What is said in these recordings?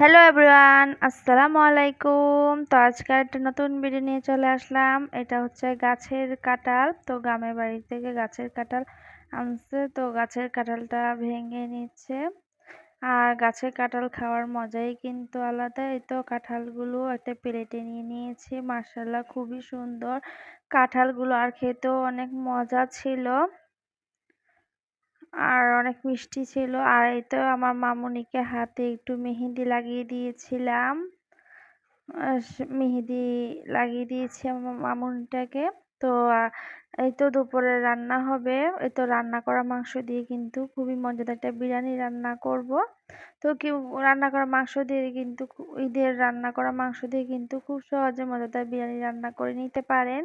Hello everyone আসসালামু আলাইকুম তো আজকে একটা নতুন ভিডিও নিয়ে চলে আসলাম। এটা হচ্ছে গাছের কাঁঠাল। তো গ্রামের বাড়ি থেকে গাছের কাঁঠাল আনছে। তো গাছের কাঁঠালটা ভেঙে নিচ্ছে। আর গাছের কাঁঠাল খাওয়ার মজাই কিন্তু আলাদা। এই তো কাঁঠালগুলো একটা প্লেটে নিয়ে নিয়েছি। মার্শাল্লাহ খুবই সুন্দর। কাঁঠালগুলো আর খেতেও অনেক মজা ছিল। আর অনেক মিষ্টি ছিল। আর এই তো আমার মামুনিকে হাতে একটু মেহেন্দি লাগিয়ে দিয়েছিলাম। মেহেদি লাগিয়ে দিয়েছি আমার মামুনিটাকে। তো এই তো দুপুরে রান্না হবে। এই তো রান্না করা মাংস দিয়ে কিন্তু খুবই মজাদার একটা বিরিয়ানি রান্না করব। তো কেউ রান্না করা মাংস দিয়ে কিন্তু ঈদের রান্না করা মাংস দিয়ে কিন্তু খুব সহজে মজাদার বিরিয়ানি রান্না করে নিতে পারেন।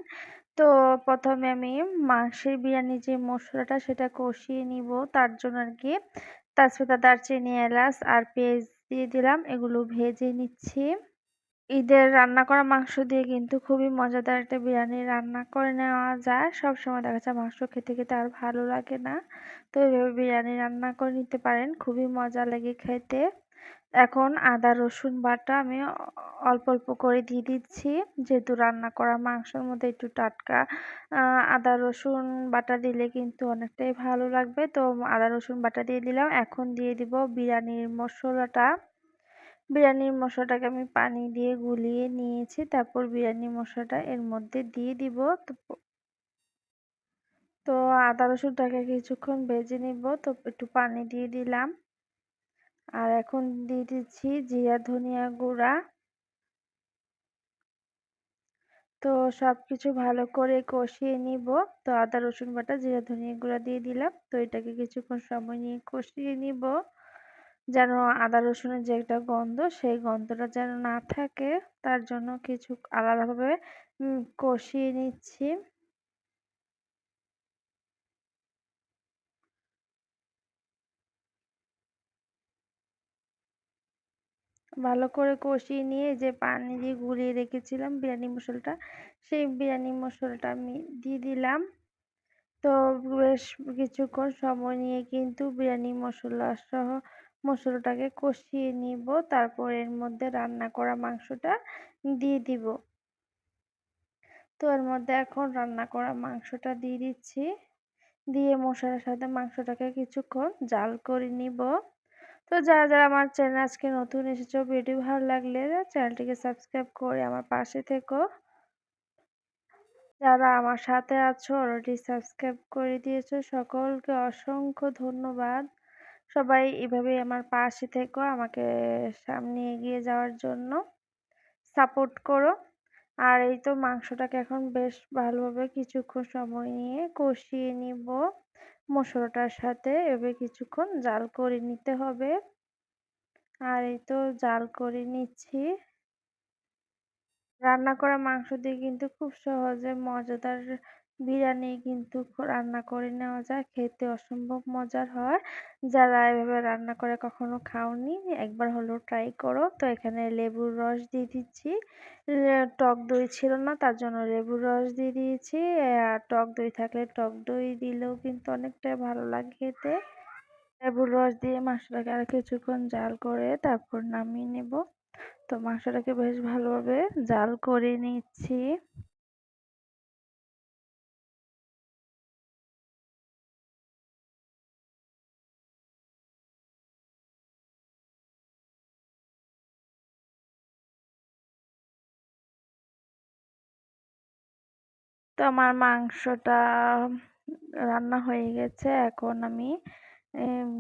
তো প্রথমে আমি মাংসের বিরিয়ানি যে মশলাটা সেটা কষিয়ে নিব, তার জন্য আর কি তেজপাতা, দারচিনি, এলাচ আর পেঁয়াজ দিয়ে দিলাম, এগুলো ভেজে নিচ্ছি। ঈদের রান্না করা মাংস দিয়ে কিন্তু খুবই মজাদার একটা বিরিয়ানি রান্না করে নেওয়া যায়। সব সময় দেখা যায় মাংস খেতে খেতে আর ভালো লাগে না। তো এভাবে বিরিয়ানি রান্না করে নিতে পারেন, খুবই মজা লাগে খেতে। এখন আদা, রসুন বাটা আমি অল্প অল্প করে দিয়ে দিচ্ছি। যেহেতু রান্না করা মাংসের মধ্যে একটু টাটকা আদা, রসুন বাটা দিলে কিন্তু অনেকটাই ভালো লাগবে। তো আদা, রসুন বাটা দিয়ে দিলাম। এখন দিয়ে দিব বিরিয়ানির মশলাটা। বিরিয়ানির মশলাটাকে আমি পানি দিয়ে গুলিয়ে নিয়েছি। তারপর বিরিয়ানি মশলাটা এর মধ্যে দিয়ে দিব। তো আদা, রসুনটাকে কিছুক্ষণ ভেজে নিব। তো একটু পানি দিয়ে দিলাম। আর এখন দিয়ে দিচ্ছি জিরা, ধনিয়া গুঁড়া। তো সব কিছু ভালো করে কষিয়ে নিব। তো আদা, রসুন বাটা, জিরা, ধনিয়া গুঁড়া দিয়ে দিলাম। তো এটাকে কিছুক্ষণ সময় নিয়ে কষিয়ে নিব। যেন আদা, রসুনের যে একটা গন্ধ, সেই গন্ধটা যেন না থাকে, তার জন্য কিছু আলাদাভাবে কষিয়ে নিচ্ছি। ভালো করে কষিয়ে নিয়ে যে পানি দিয়ে গুলিয়ে রেখেছিলাম বিরিয়ানি মশলাটা, সেই বিরিয়ানি মশলাটা আমি দিয়ে দিলাম। তো বেশ কিছুক্ষণ সময় নিয়ে কিন্তু বিরিয়ানি মশলা সহ মশলাটাকে কষিয়ে নিব। তারপর এর মধ্যে রান্না করা মাংসটা দিয়ে দিব। তো এর মধ্যে এখন রান্না করা মাংসটা দিয়ে দিচ্ছি। দিয়ে মশলার সাথে মাংসটাকে কিছুক্ষণ জাল করে নিব। তো যারা যারা আমার চ্যানেল আজকে নতুন এসেছ, ভিডিও ভালো লাগলে চ্যানেলটিকে সাবস্ক্রাইব করে আমার পাশে থেকো। যারা আমার সাথে আছো অলরেডি সাবস্ক্রাইব করে দিয়েছ, সকলকে অসংখ্য ধন্যবাদ। সবাই এভাবে আমার পাশে থেকো, আমাকে সামনে এগিয়ে যাওয়ার জন্য সাপোর্ট করো। আর এই তো মাংসটাকে এখন বেশ ভালোভাবে কিছুক্ষণ সময় নিয়ে কষিয়ে নিব। মশলাটার সাথে এভাবে কিছুক্ষণ জাল করে নিতে হবে। আর এই তো জাল করে নিচ্ছি। রান্না করা মাংস দিয়ে কিন্তু খুব সহজে মজাদার বিরিয়ানি কিন্তু রান্না করে নেওয়া যায়। খেতে অসম্ভব মজার হয়। যারা এভাবে রান্না করে কখনো খাওনি, একবার হলেও ট্রাই করো। তো এখানে লেবুর রস দিয়ে দিচ্ছি। টক দই ছিল না, তার জন্য লেবুর রস দিয়ে দিয়েছি। আর টক দই থাকলে টক দই দিলেও কিন্তু অনেকটাই ভালো লাগে খেতে। লেবুর রস দিয়ে মাংসটাকে আর কিছুক্ষণ জাল করে তারপর নামিয়ে নেব। তো মাংসটাকে বেশ ভালোভাবে জাল করে নিচ্ছি। তো আমার মাংসটা রান্না হয়ে গেছে। এখন আমি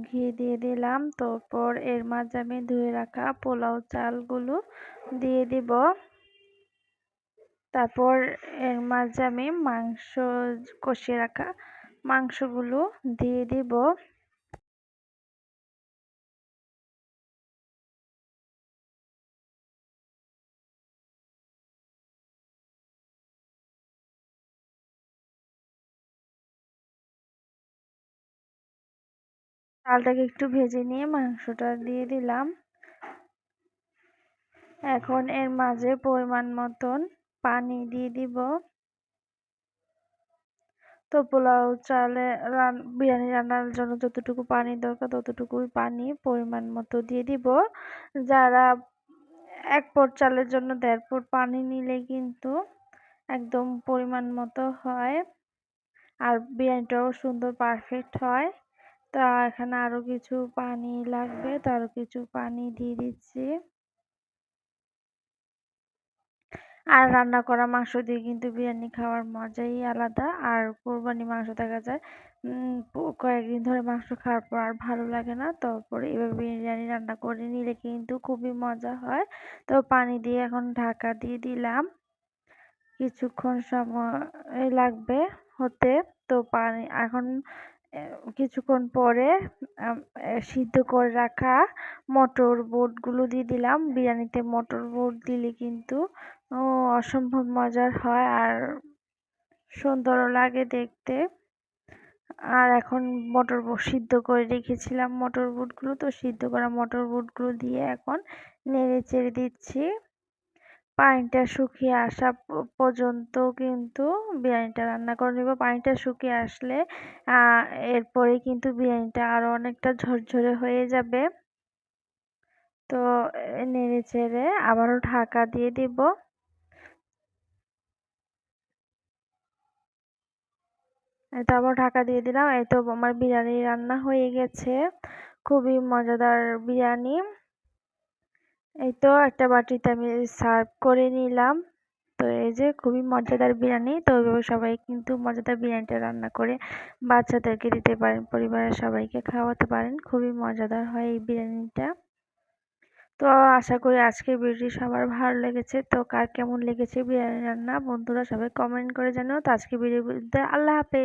ঘি দিয়ে দিলাম। তারপর এর মাঝে আমি ধুয়ে রাখা পোলাও চালগুলো দিয়ে দিব। তারপর এর মাঝে আমি মাংস, কষিয়ে রাখা মাংসগুলো দিয়ে দিব। চালটাকে একটু ভেজে নিয়ে মাংসটা দিয়ে দিলাম। এখন এর মাঝে পরিমাণ মতন পানি দিয়ে দিব। তো পোলাও, চালে রান, বিরিয়ানি রান্নার জন্য যতটুকু পানি দরকার ততটুকুই পানি পরিমাণ মতো দিয়ে দিব। যারা এক পট চালের জন্য দেড় পট পানি নিলে কিন্তু একদম পরিমাণ মতো হয়। আর বিরিয়ানিটাও সুন্দর পারফেক্ট হয়। তা এখানে আরও কিছু পানি লাগবে, তো আরও কিছু পানি দিয়ে দিচ্ছি। আর রান্না করা মাংস দিয়ে কিন্তু বিরিয়ানি খাওয়ার মজাই আলাদা। আর কোরবানি মাংস দেখা যায় কয়েকদিন ধরে মাংস খাওয়ার পর আর ভালো লাগে না তারপরে এভাবে বিরিয়ানি রান্না করে নিলে কিন্তু খুবই মজা হয়। তো পানি দিয়ে এখন ঢাকা দিয়ে দিলাম। কিছুক্ষণ সময় লাগবে হতে, তো পানি এখন কিছুক্ষণ পরে সিদ্ধ করে রাখা মটর বুটগুলো দিয়ে দিলাম। বিরিয়ানিতে মটর বুট দিলে কিন্তু অসম্ভব মজার হয় আর সুন্দরও লাগে দেখতে। আর এখন মটর সিদ্ধ করে রেখেছিলাম মটর বুটগুলো। তো সিদ্ধ করা মটর বুটগুলো দিয়ে এখন নেড়ে চেড়ে দিচ্ছি। পানিটা শুকিয়ে আসা পর্যন্ত কিন্তু বিরিয়ানিটা রান্না করে নেব। পানিটা শুকিয়ে আসলে এরপরে কিন্তু বিরিয়ানিটা আরও অনেকটা ঝরঝরে হয়ে যাবে। তো নেড়ে চেড়ে আবারও ঢাকা দিয়ে দিব। তারপর ঢাকা দিয়ে দিলাম। এই তো আমার বিরিয়ানি রান্না হয়ে গেছে। খুবই মজাদার বিরিয়ানি। এই তো একটা বাটিতে আমি সার্ভ করে নিলাম। তো এই যে খুবই মজাদার বিরিয়ানি। তো সবাই কিন্তু মজাদার বিরিয়ানিটা রান্না করে বাচ্চাদেরকে দিতে পারেন, পরিবারের সবাইকে খাওয়াতে পারেন। খুবই মজাদার হয় এই বিরিয়ানিটা। তো আশা করি আজকের ভিডিওটি সবার ভালো লেগেছে। তো কার কেমন লেগেছে বিরিয়ানি রান্না, বন্ধুরা সবাই কমেন্ট করে জানাও। তো আজকে ভিডিও আল্লাহ হাফেজ।